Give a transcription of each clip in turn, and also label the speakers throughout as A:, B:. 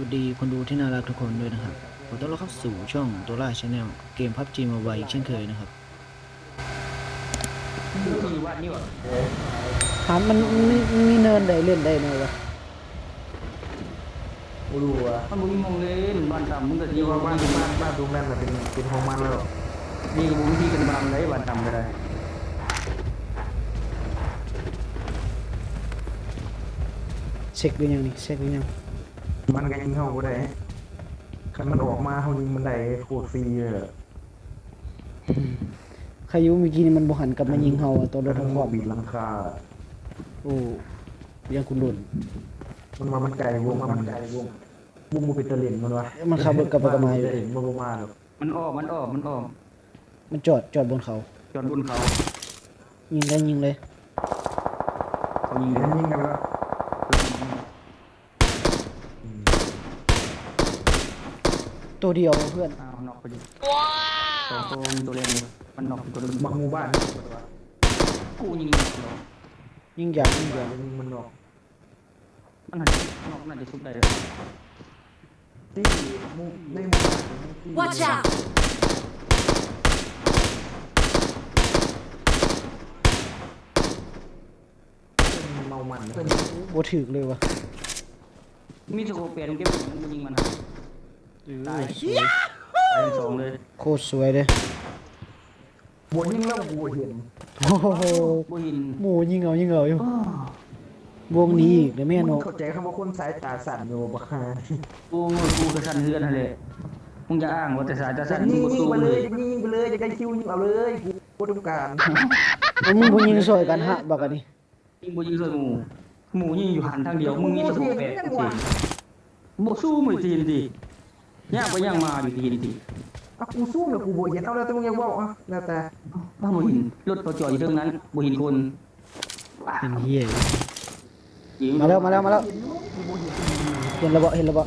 A: วัสดีคนดูที่น่ารักทุกคนด้วยนะครับขอต้อนรับเข้าสู่ช่องตัวล่าชาแนลเกมพับจีมาไวเช่นเคยนะครับ
B: มีวัดนี่หว่า
C: ถามมันมันมันมีเนินใดเล่นได้ไหมวะ
D: กูรู้ว่า
B: มันบุญมองเล่นบ้านดำมึงก็ดี
D: ที่ว่า
B: ว่า
D: บ้า
B: บ้านน
D: บ้านบ้านตรงนั้นน่ะเป็นเป็นห้องมันแล้ว
B: มีกับบุญที่กันบางเลยบ้านดำก็ได้
C: เช็คหรือยังนี่เช็คหรือยัง
D: มันก็ยิงเข้ากูได้คันมันออกมาเขายิงมันได้โคตรฟรีเลยอะ
C: ใครอยุเมื่อกี้นี่มันบ่หันกลับมายิงเฮาอะตัวรถ
D: ทั้
C: ทั้
D: ง
C: ง
D: ห
C: ค
D: ม
C: วา
D: ด
C: ม
D: บีดหลังคา
C: โอ้ยังคุณหลุน
D: มันมามันไกลวงมามันไกลวงวงมันเป็นตะเล่นมันวะ
C: มันขับรถกลับไปกลับมาอยู่
D: ตะเล่นมันบ่มาหรอก
B: มันอ้อมมันอ้อมมันอ้อม
C: มันจอดจอดบนเขา
B: จอดบนเขา
C: ยิงได้ยิงเลย
B: เขายิง
D: เดี๋ยวมันยิงกันแล้ว
C: ตัวเดียวเพื่อน
B: อ้าวนอกไปดิสองตัวมีตัวเล่นมันนอกตัวนึง
D: บักหมู่บ้าน
B: กูยิง
C: ยิงยางยิงยาง
D: ยิงมันออก
B: มันหันนอกน่าจะชุบได้
D: ที่หมู่ในหมู่บ้านที่
E: Watch out!
D: เป็นเมามันนะ
C: บ่ถึกเลยวะ
B: มีสโคปเปลี่ยนเก็บมันยิงมัน ตายตายสองเลย
C: โคตรสวยเลย
D: บวยิงแล้วกูเห็น
C: โอ้โห
B: บุหิน
C: หมูยิงเอายิงเอาอยู่วงนี้อีกเดี๋ยวแม่น
D: มึ
C: โน
D: งเข้าใจคำว่าคนสายตาสั่นอยู่บักฮา
B: กูกูกระสันเฮือนนั่นแหละมึงจะอ้างว่าแต่สายจะ
D: จะ
B: สั่น
D: ยิ
B: มึ
D: ง
B: งก็
D: ยิง
B: สู้
D: ไป
B: เล
D: เลย
B: ย
D: จะยิงไปเลยจะได้คิวยิงเอาเลยกูกูต้องการ
C: แล้วมึงบ่ยิงซอยกันฮะบักอันนี้
B: ยิงบุยิงเลยหมูหมูยิงอยู่หันทางเดียวมึงมีสโคปแปดสิบ่สู้มือทีนดิ ย่างไปย่างมาอยู่ทีนดิ
D: เอากูสู้เนี่ยกูบวเห็นเอาแล้วแต่มึงยังบอกอะแล้วแต่
B: บ้าบ่หินรถเขาจอดอยู่ตรงนั้นบ่หินคน
C: เป็นเหี้ย
B: ยิง
C: มาแล้วมาแล้วมาแล้วเห็นระเบาะเห็นระเบาะ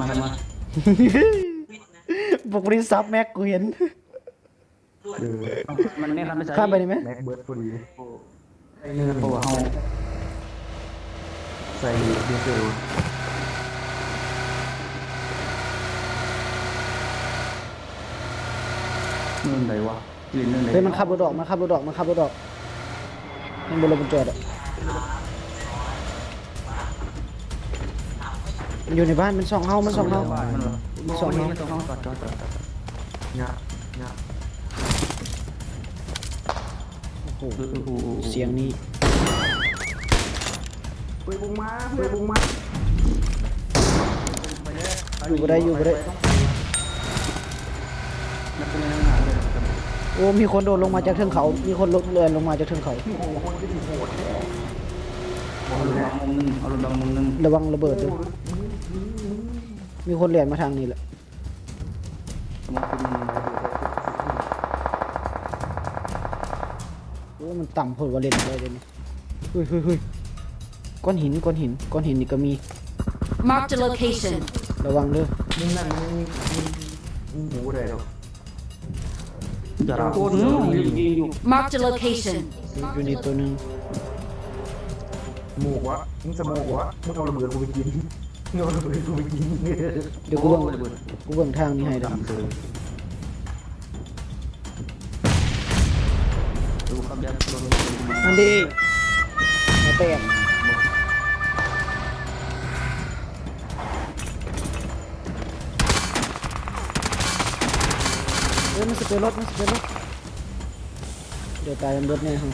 B: มามา
C: บอกบริษัทแม็กกูเห็น
D: เออ
B: มันแน่ครับไม่ใช่
C: ข้ามไปได้ไหม
D: แม็กเบิร์ดพอดี
B: ไอ้เงินเพราะว่าเฮา
D: ใส่ดีเซล
B: เงินไหนวะยืนเงินไหน
C: เฮ้ยมันขับรถออกมันขับรถออกมันขับรถออกมันบนรถบนจอดอะมันอยู่ในบ้านมันส่องเฮามันส่องเฮา
B: บ้านมันเหรอ
C: งเฮา
B: มันสองเฮาจอดจอดจอดจอด
D: งะงะ
C: โอ้โห
B: โอ้โห
C: เสียงนี้
D: เฮ้ยบุงมาเฮ้ยบุงมา
C: อยู่ก็ได้อยู่ก็ได้
B: นักเรียนงานเลยครับ
C: โอ้มีคนโดดลงมาจากเทือกเขา มีคนลงเรือนลงมาจากเทือกเขา
D: โอ้คนก็ดีโหดแท้
B: เอารถบังมุมนึงเอารถบังมุมนึง
C: ระวังระเบิดด้วย มีคนเรียนมาทางนี้แหละ
B: สมองคุณ
C: โอ้มันต่ำพดว่าเล่นได้เลยนี่เฮ้ยเฮ้ยเฮ้ยก้อนหินก้อนหินก้อนหินนี่ก็มี
E: Marked a location.
C: ระวังเด้อ
D: มึงนั่นมึงมึงมึงหมูได้หรอก
B: อย่าโคตรยิงยิงอยู่
E: Marked a location.
C: อยู่ในตัวหนึง
D: หมูวะมึงสมองวะมึงเอาระเบิดกูไปกิน มึงเอาระเบิดกูไปกิน
C: เดี๋ยวกูเบิ่งกูเบิ่งทางนี้ให้เด้อ
B: ดูครับยัดรถ
C: นั่นดิมาแตกเฮ้ยมันสเปรย์รถมันสเปรย์รถเดี๋ยวตายกันเบิดแน่ฮะ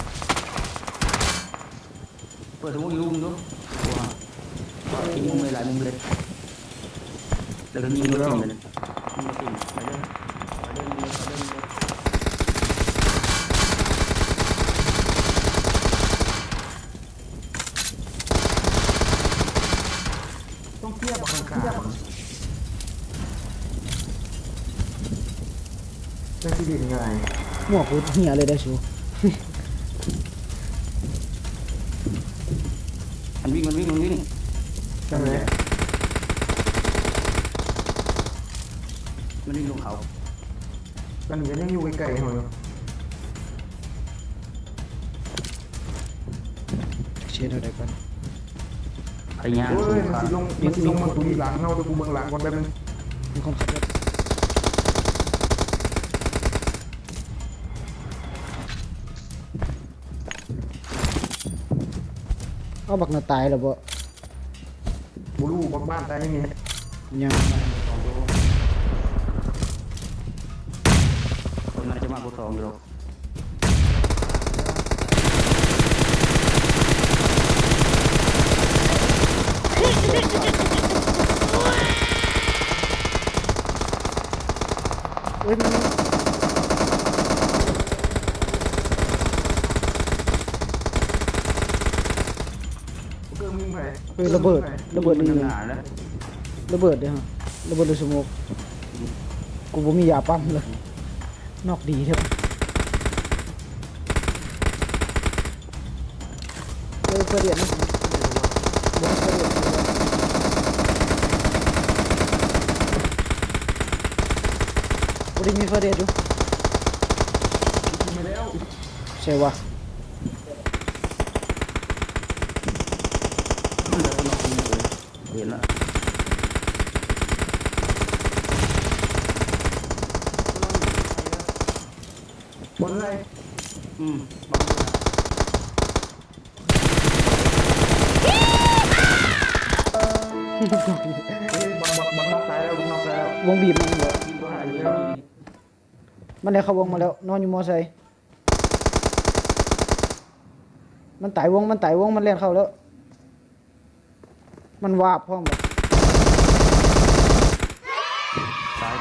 B: เปิดสมุดลุงดูว้ายิงมุมเลยหลายมุมเลยแล้วก็ยิงรถติ่งเลยยิงรถติ่งไปเรื่อยไปเรื่อยไปเรื่อยไปเรื่อย
D: ต้องเทียบกับข้างๆนั่นที่ดินไง
C: หมวกกูเหี่ยเลยได้ชู
B: มันวิ่งมันวิ่งมันวิ่ง
D: ใช่เลย
B: มันวิ่งลงเขา
D: มันจะได้อยู่ไกลๆหน่อย
C: เช็ดอะไรกัน
B: พยายา
D: ม
B: เฮ้
D: ยมันสิลงมันสิลงมาตุยหลังเราเดี๋ยเบิ่งหลังก่อนแป๊บนึง
C: มีคนขับรถ เอาบักหน้าตายแล้วบ่
D: บูรูบ้านบ้านตายยังไง
C: ยัง
B: คนน่าจะมากูสองอยู่หรอก
C: เอ้ยมัน
D: เกิดมึงไป
C: เฮ้ยระเบิดระเบิด
B: มัน
C: นี่
B: ทำงานแล้ว
C: ระเบิดเด้อฮะระเบิดหรือสโมกกูบ่มียาปั๊มเลยนอกดีเถอะเฮ้ยเพื่อเดียนนะเดี๋ยวเพื่อเดียนกูได้มีเพื่อเดียนอยู่
D: ไม่แล้ว
C: ใช่วะ
B: มันเหลือคนละคนเลย เห็นแล้ว
D: บนอะไร
B: อืม
D: เฮ้ยบังบังบังนอกตายแล้วบังนอกตายแล้ว
C: วงบีบมันเหรอ
D: ยิงตัวหายเลยแล้ว
C: มันได้เข้าวงมาแล้ว นอนอยู่มอไซค์มันไต่วงมันไต่วงมันเล่นเข้าแล้ว มันวาบพร้อมแบบ
B: ตาย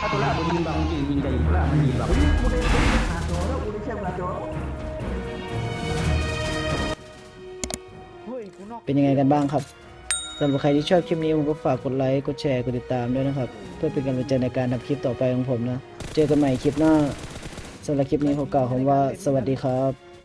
B: ถ้าตัวแรกมันยิงบังยิงยิงใจตัวแรกมันยิงบัง
D: กูได้กูได้หาตัวแล้วกูได้แค่หาตัว
A: เป็นยังไงกันบ้างครับสำหรับใครที่ชอบคลิปนี้ผมก็ฝากกดไลค์ กดแชร์ กดติดตามด้วยนะครับ เพื่อเป็นกำลังใจในการทำคลิปต่อไปของผมนะ เจอกันใหม่คลิปหน้าสำหรับคลิปนี้ขอกล่าวคำว่า สวัสดีครับ